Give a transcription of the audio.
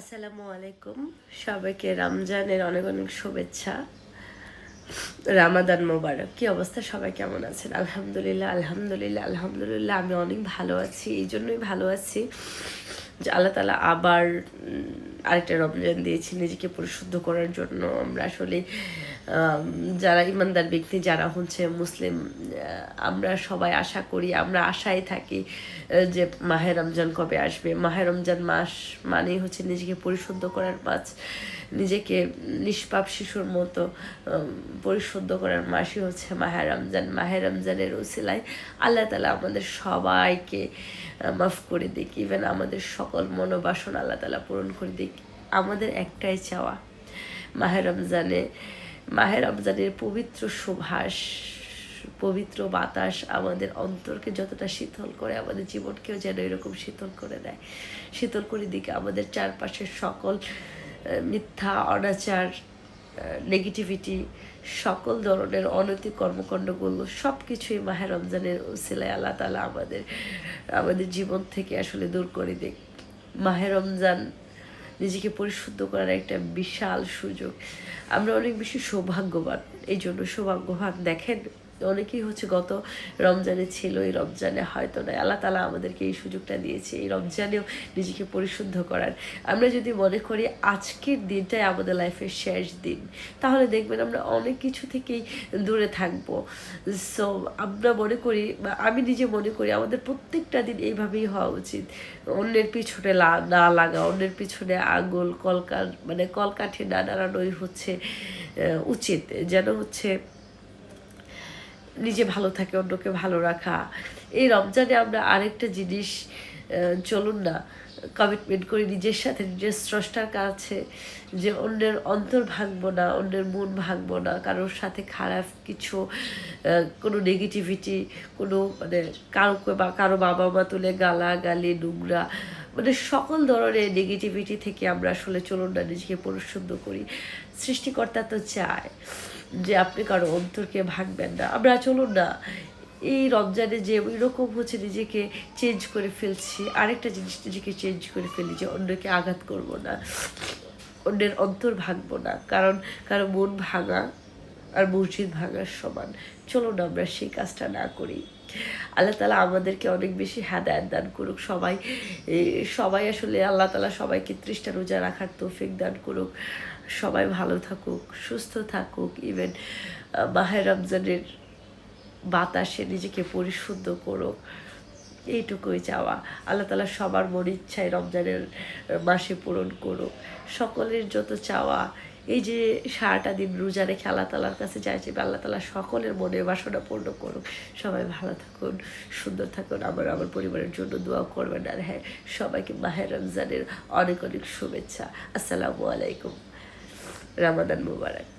আসসালামু আলাইকুম। সবাইকে রমজানের অনেক অনেক শুভেচ্ছা। রামাদান মোবারক। কি অবস্থা? সবাই কেমন আছেন? আলহামদুলিল্লাহ আলহামদুলিল্লাহ আলহামদুলিল্লাহ, আমি অনেক ভালো আছি, এই জন্যই ভালো আছি। যে আল্লাহ তালা আবার আরেকটা রমজান দিয়েছি নিজেকে পরিশুদ্ধ করার জন্য। আমরা আসলে যারা ইমানদার ব্যক্তি, যারা হচ্ছে মুসলিম আমরা সবাই আশা করি, আমরা আশায় থাকি যে মাহে রমজান কবে আসবে। মাহে রমজান মাস মানেই হচ্ছে নিজেকে পরিশুদ্ধ করার মাস। নিজেকে নিষ্পাপ শিশুর মতো পরিশুদ্ধ করার মাসই হচ্ছে মাহে রমজান। মাহে রমজানের উসিলায় আল্লাহ তালা আমাদের সবাইকে মাফ করে দিক। ইভেন আমাদের সকল মনোবাসনা আল্লাহ তালা পূরণ করে দিক। আমাদের একটাই চাওয়া। মাহে রমজানে, মাহে রমজানের পবিত্র সুভাষ, পবিত্র বাতাস আমাদের অন্তরকে যতটা শীতল করে, আমাদের জীবনকেও যেন এরকম শীতল করে দেয়। শীতল করে দিকে আমাদের চারপাশের সকল মিথ্যা, অনাচার নেগেটিভিটি সকল ধরনের অনৈতিক কর্মকাণ্ডগুলো সব কিছুই মাহে রমজানের উসিলায় আল্লাহ তালা আমাদের আমাদের জীবন থেকে আসলে দূর করে দিক। মাহে রমজান নিজেকে পরিশুদ্ধ করার একটা বিশাল সুযোগ। আমরা অনেক বেশি সৌভাগ্যবান। এই জন্য সৌভাগ্যবান। দেখেন অনেকেই হচ্ছে গত রমজানে ছিল, এই রমজানে হয়তো নয়। আল্লাহ তালা আমাদেরকে এই সুযোগটা দিয়েছে, এই রমজানেও নিজেকে পরিশুদ্ধ করার। আমরা যদি মনে করি আজকের দিনটাই আমাদের লাইফের শেষ দিন, তাহলে দেখবেন আমরা অনেক কিছু থেকেই দূরে থাকব। সো আমরা মনে করি বা আমি নিজে মনে করি আমাদের প্রত্যেকটা দিন এইভাবেই হওয়া উচিত। অন্যের পিছনে না লাগা, অন্যের পিছনে আঙুল কলকার মানে কলকাঠি না নাড়ানোই হচ্ছে উচিত। যেন হচ্ছে নিজে ভালো থাকে, অন্যকে ভালো রাখা। এই রমজানে আমরা আরেকটা জিনিস চলুন না কমিটমেন্ট করি নিজের সাথে, নিজের স্রষ্টার কাছে, যে অন্যের অন্তর ভাঙবো না, অন্যের মন ভাঙবো না, কারোর সাথে খারাপ কিছু কোনো নেগেটিভিটি কোনো মানে কারও বা কারও বাবা মা তুলে গালা গালি নোংরা মানে সকল ধরনের নেগেটিভিটি থেকে আমরা আসলে চলুন না নিজেকে পরিশুদ্ধ করি। সৃষ্টিকর্তা তো চায় যে আপনি কারও অন্তরকে ভাঙবেন না। আমরা চলুন না এই রমজানে যে এরকম হচ্ছে নিজেকে চেঞ্জ করে ফেলছি, আরেকটা জিনিস নিজেকে চেঞ্জ করে ফেলি যে অন্যকে আঘাত করব না, অন্যের অন্তর ভাঙবো না। কারণ কারও মন ভাঙা আর মসজিদ ভাঙার সমান। চলো না আমরা সেই কাজটা না করি। আল্লাহ তালা আমাদেরকে অনেক বেশি হেদায়ত দান করুক। সবাই সবাই আসলে আল্লাহ তালা সবাইকে তৃষ্টা রোজা রাখার তৌফিক দান করুক। সবাই ভালো থাকুক, সুস্থ থাকুক। ইভেন মাহের রমজানের বাতাসে নিজেকে পরিশুদ্ধ করুক। এইটুকুই চাওয়া। আল্লাহ তালা সবার মন ইচ্ছায় রমজানের মাসে পূরণ করুক। সকলের যত চাওয়া এই যে সারাটা দিন রোজা রেখে আল্লাহ তালার কাছে চাইছি আল্লাহ তালা সকলের মনের বাসনা পূর্ণ করুক। সবাই ভালো থাকুন, সুন্দর থাকুন, আমার আমার পরিবারের জন্য দোয়া করবেন। আর হ্যাঁ সবাইকে মাহের রমজানের অনেক অনেক শুভেচ্ছা। আসসালামু আলাইকুম। রামাদান মুবারক।